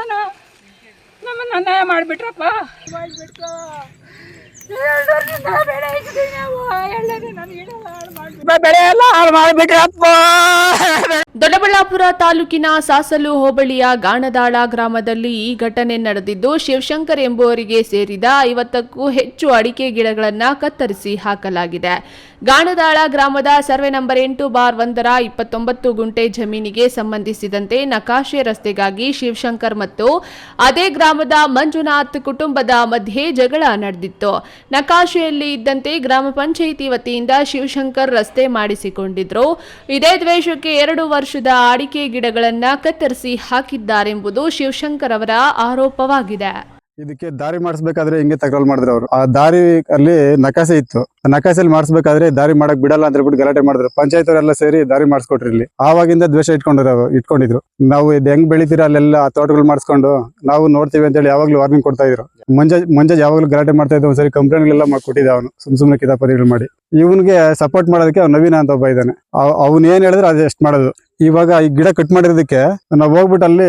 ನಮ್ಮನ್ನ ನಮ್ಮನ್ನ ಅನ್ಯಾಯ ಮಾಡಿಬಿಟ್ರಪ್ಪ. ದೊಡ್ಡಬಳ್ಳಾಪುರ ತಾಲೂಕಿನ ಸಾಸಲು ಹೋಬಳಿಯ ಗಾಣದಾಳ ಗ್ರಾಮದಲ್ಲಿ ಈ ಘಟನೆ ನಡೆದಿದ್ದು ಶಿವಶಂಕರ್ ಎಂಬುವರಿಗೆ ಸೇರಿದ ಐವತ್ತಕ್ಕೂ ಹೆಚ್ಚು ಅಡಿಕೆ ಗಿಡಗಳನ್ನು ಕತ್ತರಿಸಿ ಹಾಕಲಾಗಿದೆ. ಗಾಣದಾಳ ಗ್ರಾಮದ ಸರ್ವೆ ನಂಬರ್ ಎಂಟು ಬಾರ್ ಒಂದರ ಇಪ್ಪತ್ತೊಂಬತ್ತು ಗುಂಟೆ ಜಮೀನಿಗೆ ಸಂಬಂಧಿಸಿದಂತೆ ನಕಾಶೆ ರಸ್ತೆಗಾಗಿ ಶಿವಶಂಕರ್ ಮತ್ತು ಅದೇ ಗ್ರಾಮದ ಮಂಜುನಾಥ್ ಕುಟುಂಬದ ಮಧ್ಯೆ ಜಗಳ ನಡೆದಿತ್ತು. ನಕಾಶೆಯಲ್ಲಿ ಇದ್ದಂತೆ ಗ್ರಾಮ ಪಂಚಾಯಿತಿ ವತಿಯಿಂದ ಶಿವಶಂಕರ್ ರಸ್ತೆ ಮಾಡಿಸಿಕೊಂಡಿದ್ರು. ಇದೇ ದ್ವೇಷಕ್ಕೆ ಎರಡು ವರ್ಷದ ಅಡಿಕೆ ಗಿಡಗಳನ್ನು ಕತ್ತರಿಸಿ ಹಾಕಿದ್ದಾರೆಂಬುದು ಶಿವಶಂಕರ್ ಅವರ ಆರೋಪವಾಗಿದೆ. ಇದಕ್ಕೆ ದಾರಿ ಮಾಡಿಸ್ಬೇಕಾದ್ರೆ ಹಿಂಗೆ ತಗೊಳ್ ಮಾಡಿದ್ರು ಅವರು? ಆ ದಾರಿ ಅಲ್ಲಿ ನಕಾಸೆ ಇತ್ತು. ನಕಾಸೆಯಲ್ಲಿ ಮಾಡಿಸ್ಬೇಕಾದ್ರೆ ದಾರಿ ಮಾಡಕ್ ಬಿಡಲ್ಲ ಅಂತ ಹೇಳ್ಬಿಟ್ಟು ಗಲಾಟೆ ಮಾಡಿದ್ರು. ಪಂಚಾಯತ್ ಅವರೆಲ್ಲ ಸೇರಿ ದಾರಿ ಮಾಡಿಸ್ಕೊಟ್ರಿ ಇಲ್ಲಿ. ಆವಾಗಿಂದ ದ್ವೇಷ ಇಟ್ಕೊಂಡಿರೋ ಇಟ್ಕೊಂಡಿದ್ರು. ನಾವು ಇದು ಹೆಂಗ್ ಬೆಳಿತೀರ ಅಲ್ಲೆಲ್ಲ ಆ ತೋಟಗಳು ಮಾಡಿಸ್ಕೊಂಡು ನಾವು ನೋಡ್ತೀವಿ ಅಂತ ಹೇಳಿ ಯಾವಾಗ್ಲೂ ವಾರ್ನಿಂಗ್ ಕೊಡ್ತಾ ಇದ್ರು. ಮಂಜ ಮಂಜಾಜ್ ಯಾವಾಗ್ಲೂ ಗಲಾಟೆ ಮಾಡ್ತಾ ಇದ್ದ ಒಂದ್ಸರಿ ಕಂಪ್ಲೇಂಟ್ಗಳೆಲ್ಲ ಮಾಡ್ಕೊಟ್ಟಿದ್ದ ಅವನು. ಸುಮ್ ಸುಮ್ನೆ ಕಿತಾಪತಿಗಳು ಮಾಡಿ. ಇವನ್ಗೆ ಸಪೋರ್ಟ್ ಮಾಡೋದಕ್ಕೆ ಅವ್ನು ನವೀನ ಅಂತ ಒಬ್ಬ ಇದ್ದಾನೆ. ಅವ್ನ ಏನ್ ಹೇಳಿದ್ರೆ ಅದೇ ಎಷ್ಟು ಮಾಡೋದು. ಇವಾಗ ಈ ಗಿಡ ಕಟ್ ಮಾಡಿರೋದಕ್ಕೆ ನಾವು ಹೋಗ್ಬಿಟ್ಟು ಅಲ್ಲಿ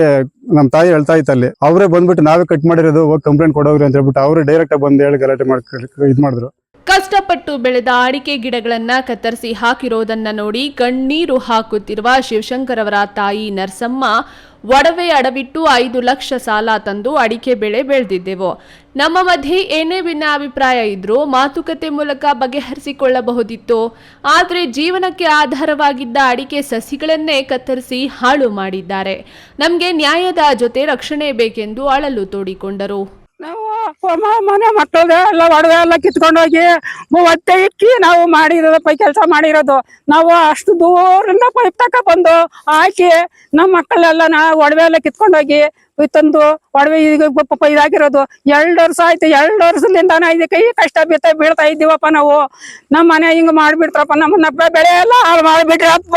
ನಮ್ಮ ತಾಯಿ ಹೇಳ್ತಾ ಇತ್ತು ಅಲ್ಲಿ. ಅವರೇ ಬಂದ್ಬಿಟ್ಟು ನಾವೇ ಕಟ್ ಮಾಡಿರೋದು, ಹೋಗಿ ಕಂಪ್ಲೇಂಟ್ ಕೊಡೋಗ್ರಿ ಅಂತ ಹೇಳ್ಬಿಟ್ಟು ಅವರೇ ಡೈರೆಕ್ಟ್ ಆಗಿ ಬಂದು ಹೇಳಿ ಗಲಾಟೆ ಮಾಡಿ ಇದು ಮಾಡಿದ್ರು. ಕಷ್ಟಪಟ್ಟು ಬೆಳೆದ ಅಡಿಕೆ ಗಿಡಗಳನ್ನು ಕತ್ತರಿಸಿ ಹಾಕಿರೋದನ್ನ ನೋಡಿ ಕಣ್ಣೀರು ಹಾಕುತ್ತಿರುವ ಶಿವಶಂಕರ್ ಅವರ ತಾಯಿ ನರಸಮ್ಮ ಒಡವೆ ಅಡವಿಟ್ಟು ಐದು ಲಕ್ಷ ಸಾಲ ತಂದು ಅಡಿಕೆ ಬೆಳೆ ಬೆಳೆದಿದ್ದೆವು. ನಮ್ಮ ಮಧ್ಯೆ ಏನೇ ಭಿನ್ನ ಅಭಿಪ್ರಾಯ ಇದ್ರೂ ಮಾತುಕತೆ ಮೂಲಕ ಬಗೆಹರಿಸಿಕೊಳ್ಳಬಹುದಿತ್ತು. ಆದರೆ ಜೀವನಕ್ಕೆ ಆಧಾರವಾಗಿದ್ದ ಅಡಿಕೆ ಸಸಿಗಳನ್ನೇ ಕತ್ತರಿಸಿ ಹಾಳು ಮಾಡಿದ್ದಾರೆ. ನಮಗೆ ನ್ಯಾಯದ ಜೊತೆ ರಕ್ಷಣೆ ಬೇಕೆಂದು ಅಳಲು ತೋಡಿಕೊಂಡರು. ಮನೆ ಮಕ್ಕಳದ ಎಲ್ಲ ಒಡವೆ ಎಲ್ಲ ಕಿತ್ಕೊಂಡೋಗಿ ಹೊಟ್ಟೆ ಇಕ್ಕಿ ನಾವು ಮಾಡಿರೋದು, ಪೈ ಕೆಲಸ ಮಾಡಿರೋದು. ನಾವು ಅಷ್ಟು ದೂರಿಂದ ಪೈಪ್ ತಕ ಬಂದು ಹಾಕಿ ನಮ್ಮ ಮಕ್ಕಳೆಲ್ಲ ನಾ ಒಡವೆ ಎಲ್ಲ ಕಿತ್ಕೊಂಡೋಗಿ ತಂದು ಒಡವೆ ಈಗ ಇದಾಗಿರೋದು. ಎರಡು ವರ್ಷ ಆಯ್ತು, ಎರಡು ವರ್ಷದಿಂದ ಇದಕ್ಕೆ ಈ ಕಷ್ಟ ಬೀಳ್ತಾ ಬೀಳ್ತಾ ಇದ್ದೀವಪ್ಪ ನಾವು. ನಮ್ಮ ಮನೆ ಹಿಂಗ್ ಮಾಡ್ಬಿಡ್ತಾರಪ್ಪ, ನಮ್ಮನ್ನ ಬೆಳೆ ಎಲ್ಲ ಹಾಳು ಮಾಡ್ಬಿಟ್ರಪ್ಪ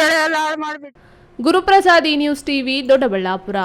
ಬೆಳೆ ಎಲ್ಲ ಹಾಳು ಮಾಡ್ಬಿಟ್ರು. ಗುರುಪ್ರಸಾದಿ ನ್ಯೂಸ್ ಟಿವಿ, ದೊಡ್ಡಬಳ್ಳಾಪುರ.